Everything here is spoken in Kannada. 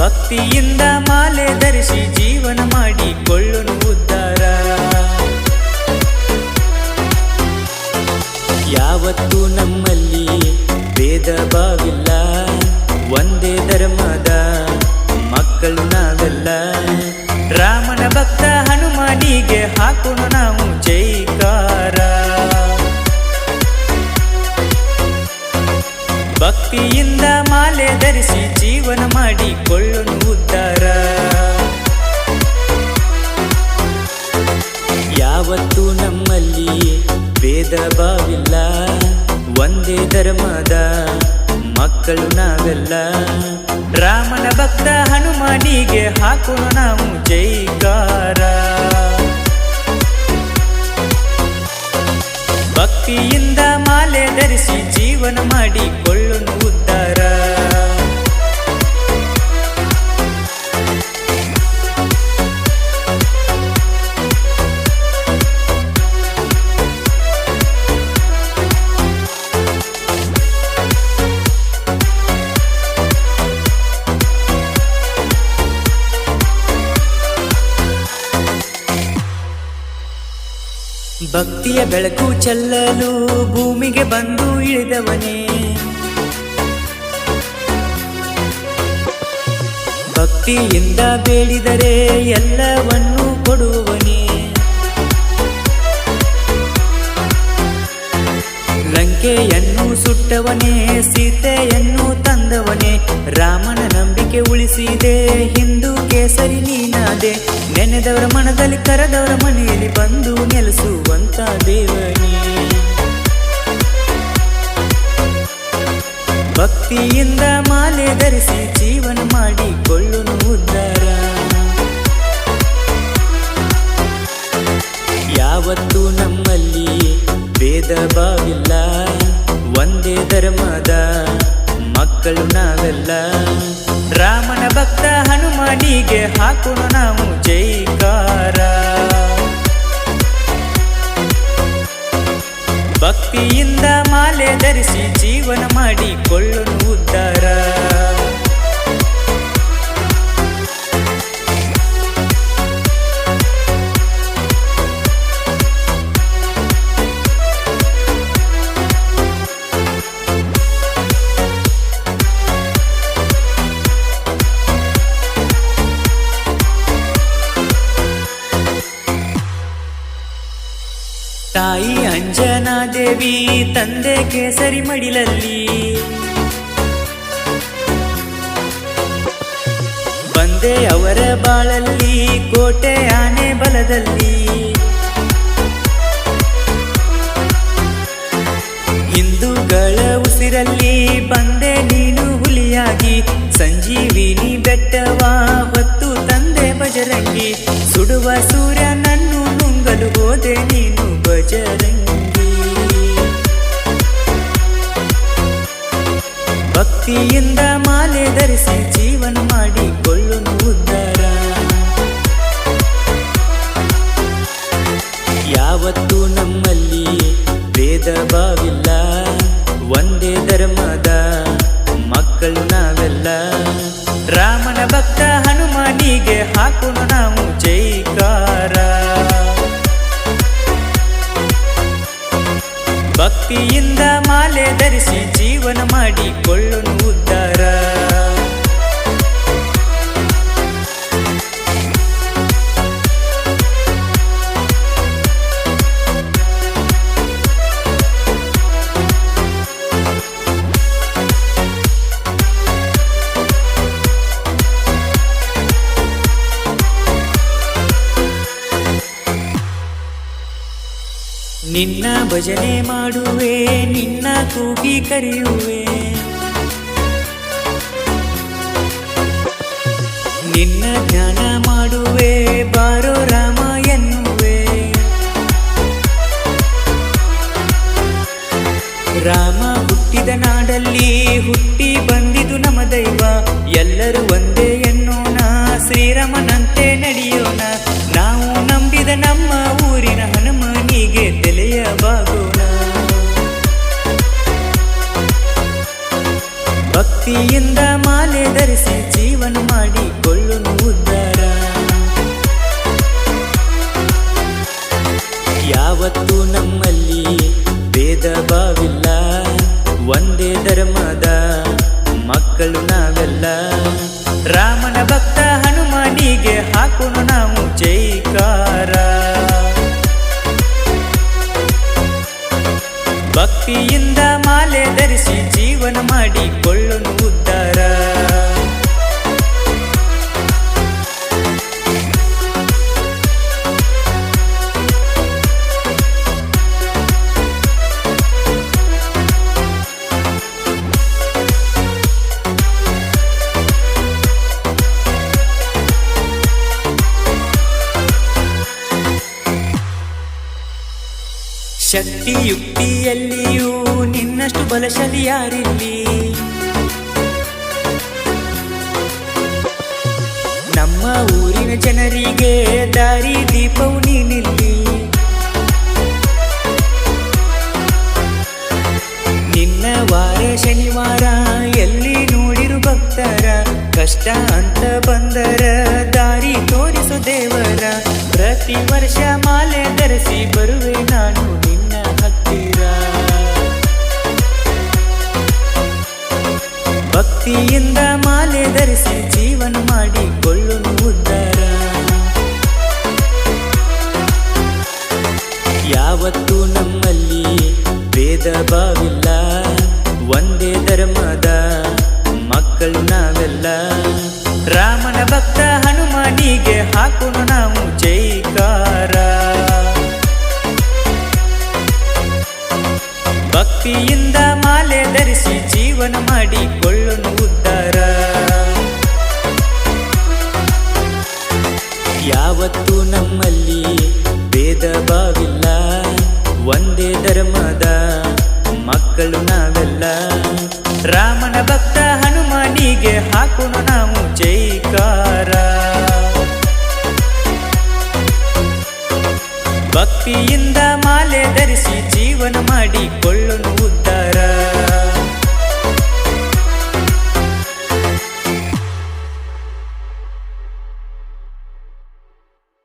ಭಕ್ತಿಯಿಂದ ಮಾಲೆ ಧರಿಸಿ ಜೀವನ ಮಾಡಿಕೊಳ್ಳನು ಉದ್ಧಾರ ಯಾವತ್ತೂ ನಮ್ಮಲ್ಲಿ ಭೇದ ಭಾವಿಲ್ಲ ಒಂದೇ ಧರ್ಮದ ಮಕ್ಕಳು ನಾವೆಲ್ಲ. ಧರಿಸಿ ಜೀವನ ಮಾಡಿಕೊಳ್ಳುನು ಉದ್ಧಾರ ಯಾವತ್ತೂ ನಮ್ಮಲ್ಲಿ ಭೇದ ಭಾವಿಲ್ಲ, ಒಂದೇ ಧರ್ಮದ ಮಕ್ಕಳು ನಾವೆಲ್ಲ. ರಾಮನ ಭಕ್ತ ಹನುಮಾನಿಗೆ ಹಾಕೋಣ ನಾವು ಜೈಕಾರ. ಭಕ್ತಿಯಿಂದ ಮಾಲೆ ಧರಿಸಿ ಜೀವನ ಮಾಡಿಕೊಳ್ಳುನು ಭಕ್ತಿಯ ಬೆಳಕು ಚೆಲ್ಲಲು ಭೂಮಿಗೆ ಬಂದು ಇಳಿದವನೇ. ಭಕ್ತಿಯಿಂದ ಬೇಡಿದರೆ ಎಲ್ಲವನ್ನೂ ಕೊಡುವನೇ. ಲಂಕೆಯನ್ನು ಸುಟ್ಟವನೇ, ಸೀತೆಯನ್ನು ತಂದವನೇ, ರಾಮನ ನಂಬಿಕೆ ಉಳಿಸಿದೆ, ಹಿಂದೂ ಕೇಸರಿ ನೀನಾದೆ, ನೆನೆದವರ ಮನದಲ್ಲಿ ಕರೆದವರ ಮನೆಯಲ್ಲಿ ಬಂದು ನೆಲೆಸುವಂತ ದೇವನೇ. ಭಕ್ತಿಯಿಂದ ಮಾಲೆ ಧರಿಸಿ ಜೀವನ ಮಾಡಿಕೊಳ್ಳುನು ಉದ್ಧಾರ ಯಾವತ್ತು ನಮ್ಮಲ್ಲಿ ಭೇದ ಹನುಮಾನಿಗೆ ಹಾಕೋಣ ನಾವು ಜೈಕಾರ. ಭಕ್ತಿಯಿಂದ ಮಾಲೆ ಧರಿಸಿ ಜೀವನ ಮಾಡಿಕೊಳ್ಳುವುದರ ಅಂಜನಾ ದೇವಿ ತಂದೆ ಕೇಸರಿ ಮಡಿಲಲ್ಲಿ. ಬಂದೆ ಅವರ ಬಾಳಲ್ಲಿ, ಕೋಟೆ ಆನೆ ಬಲದಲ್ಲಿ. ಹಿಂದೂಗಳ ಉಸಿರಲ್ಲಿ ಬಂದೆ ನೀನು ಹುಲಿಯಾಗಿ, ಸಂಜೀವಿನಿ ಬೆಟ್ಟವ ಹೊತ್ತು ತಂದೆ ಬಜರಂಗಿ ಸುಡುವ ಸೂರ್ಯ ಭಾವಿಲ್ಲ ಒಂದೇ ಧರ್ಮದ ಮಕ್ಕಳು ನಾವೆಲ್ಲ. ರಾಮನ ಭಕ್ತ ಹನುಮಾನಿಗೆ ಹಾಕೋಣ ನಾವು ಜೈಕಾರ. ಭಕ್ತಿಯಿಂದ ಮಾಲೆ ಧರಿಸಿ ಜೀವನ ಮಾಡಿಕೊಳ್ಳುನು ನಿನ್ನ ಭಜನೆ ಮಾಡುವೆ, ನಿನ್ನ ಕೂಗಿ ಕರೆಯುವೆ. ನಿನ್ನ ಜ್ಞಾನ ಮಾಡುವೆ, ಬಾರೋ ರಾಮ ಎನ್ನುವೆ. ರಾಮ ಹುಟ್ಟಿದ ನಾಡಲ್ಲಿ ಹುಟ್ಟಿ ಬಂದಿದು ನಮ್ಮ ದೈವ. ಎಲ್ಲರೂ ಒಂದೇ ಎನ್ನೋಣ, ಶ್ರೀರಾಮನಂತೆ ನಡೆಯೋಣ. ಧರ್ಮದ ಮಕ್ಕಳು ನಾವೆಲ್ಲ. ರಾಮನ ಭಕ್ತ ಹನುಮಾನಿಗೆ ಹಾಕೋಣ ನಾವು ಜೈಕ ಶಕ್ತಿಯುಕ್ತಿಯಲ್ಲಿಯೂ ನಿನ್ನಷ್ಟು ಬಲಶಾಲಿ ಯಾರಿಲ್ಲಿ? ನಮ್ಮ ಊರಿನ ಜನರಿಗೆ ದಾರಿ ದೀಪವು ನೀನಿಲ್ಲಿ. ನಿನ್ನ ವಾರ ಶನಿವಾರ ಎಲ್ಲಿ ನೋಡಿರು ಭಕ್ತರ? ಕಷ್ಟ ಅಂತ ಬಂದರ, ದಾರಿ ತೋರಿಸು ದೇವರ. ಪ್ರತಿ ವರ್ಷ ಮಾಲೆ ಧರಿಸಿ ಬರುವೆ ನಾನು. ಭಕ್ತಿಯಿಂದ ಮಾಲೆ ಧರಿಸಿ ಜೀವನ ಮಾಡಿಕೊಳ್ಳುನು ಉದ್ಧಾರ ಯಾವತ್ತೂ ನಮ್ಮಲ್ಲಿ ಭೇದ ಭಾವಿಲ್ಲ, ಒಂದೇ ಧರ್ಮದ ಮಕ್ಕಳು ನಾವೆಲ್ಲ. ರಾಮನ ಭಕ್ತ ಹನುಮಾನಿಗೆ ಹಾಕೋಣ ನಾವು ಜೈಕಾರ. ಭಕ್ತಿಯಿಂದ ಮಾಲೆ ಧರಿಸಿ ಜೀವನ ಮಾಡಿಕೊಳ್ಳುನು ನಮ್ಮಲ್ಲಿ ಭೇದ ಭಾವಿಲ್ಲ ಒಂದೇ ಧರ್ಮದ ಮಕ್ಕಳು ನಾವೆಲ್ಲ. ರಾಮನ ಭಕ್ತ ಹನುಮಾನಿಗೆ ಹಾಕೋಣ ನಾವು ಜೈಕಾರ. ಭಕ್ತಿಯಿಂದ ಮಾಲೆ ಧರಿಸಿ ಜೀವನ ಮಾಡಿಕೊಳ್ಳ